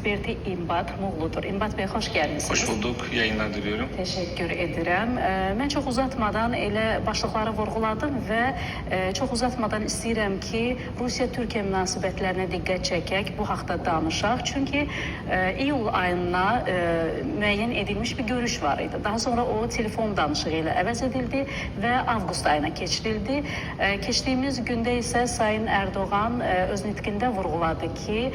eksperti İmbat Muğludur. İmbat Bey hoş geldiniz. Hoş bulduk. Yayınlar diliyorum. Teşekkür edirəm. Ə, Mən çox uzatmadan elə başlıqları vurğuladım və ə, çox uzatmadan istəyirəm ki, Rusiya-Türkiyə münasibətlərinə diqqət çəkək, bu haqqda danışaq. Çünki ə, iyul ayına ə, müəyyən edilmiş bir görüş var idi. Daha sonra o telefon danışığı ilə əvəz edildi və avqust ayına keçirildi. Keçdiyimiz gündə isə Sayın Erdoğan öz nitqində vurğuladı ki,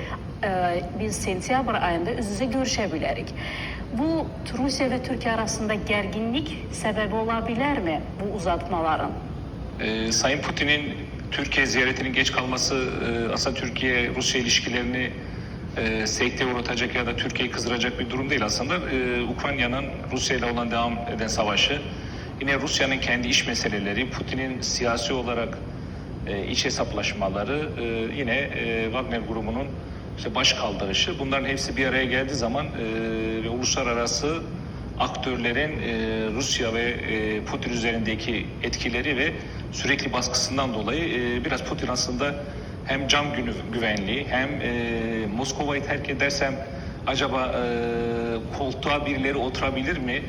biz sentyabr ayında üz-üzə görüşə bilərik. Bu Rusya ve Türkiye arasında gerginlik sebebi olabilir mi bu uzatmaların? Ee, Sayın Putin'in Türkiye ziyaretinin geç kalması e, aslında Türkiye-Rusya ilişkilerini e, sekteye uğratacak ya da Türkiye'yi kızdıracak bir durum değil aslında. E, Ukrayna'nın Rusya ile olan devam eden savaşı, yine Rusya'nın kendi iç meseleleri, Putin'in siyasi olarak e, iç hesaplaşmaları, e, yine e, Wagner grubunun işte baş kaldırışı bunların hepsi bir araya geldiği zaman e, uluslararası aktörlerin e, Rusya ve e, Putin üzerindeki etkileri ve sürekli baskısından dolayı e, biraz Putin aslında hem cam günü güvenliği hem e, Moskova'yı terk edersem acaba e, koltuğa birileri oturabilir mi?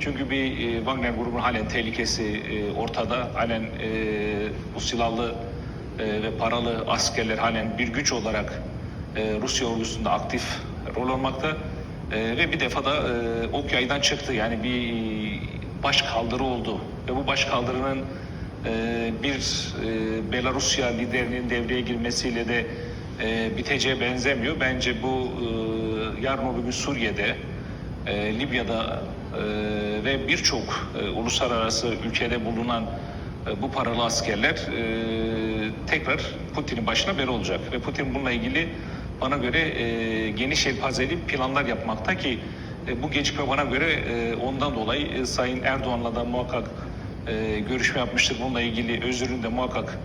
Çünkü bir e, Wagner grubunun halen tehlikesi e, ortada. Halen e, bu silahlı e, ve paralı askerler halen bir güç olarak e, Rusya ordusunda aktif rol almakta. E, ve bir defa da e, ok yaydan çıktı. Yani bir baş kaldırı oldu. Ve bu baş kaldırının e, bir Belarusya liderinin devreye girmesiyle de e, biteceğe benzemiyor. Bence bu yarın öbür gün Suriye'de, Libya'da ve birçok uluslararası ülkede bulunan bu paralı askerler tekrar Putin'in başına beri olacak. Ve Putin bununla ilgili bana göre e, geniş yelpazeli planlar yapmakta ki e, bu gecikme bana göre e, ondan dolayı e, Sayın Erdoğan'la da muhakkak e, görüşme yapmıştır. Bununla ilgili özürünü de muhakkak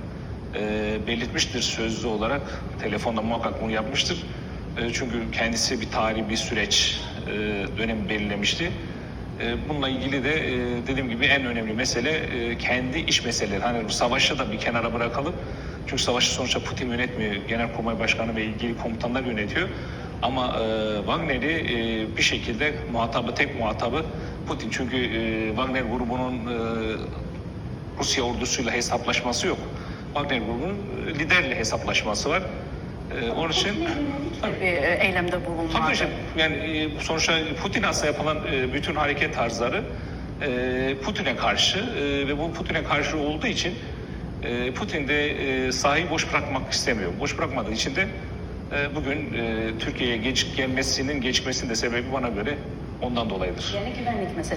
e, belirtmiştir sözlü olarak. Telefonda muhakkak bunu yapmıştır. E, çünkü kendisi bir tarihi bir süreç e, dönemi belirlemişti. E, Bununla ilgili de e, dediğim gibi en önemli mesele e, kendi iç meseleleri. Hani bu savaşı da bir kenara bırakalım. Çünkü savaşı sonuçta Putin yönetmiyor. Genelkurmay Başkanı ve ilgili komutanlar yönetiyor. Ama Wagner'i bir şekilde muhatabı, tek muhatabı Putin. Çünkü Wagner grubunun Rusya ordusuyla hesaplaşması yok. Wagner grubunun liderle hesaplaşması var. E, onun için Bir e, eylemde Tabii bulunmadı. işte yani e, sonuçta Putin aslında yapılan e, bütün hareket tarzları Putin'e karşı ve bu Putin'e karşı olduğu için Putin de sahayı boş bırakmak istemiyor. Boş bırakmadığı için de bugün Türkiye'ye geç gelmesinin geçmesinin de sebebi bana göre ondan dolayıdır. Yani güvenlik meselesi.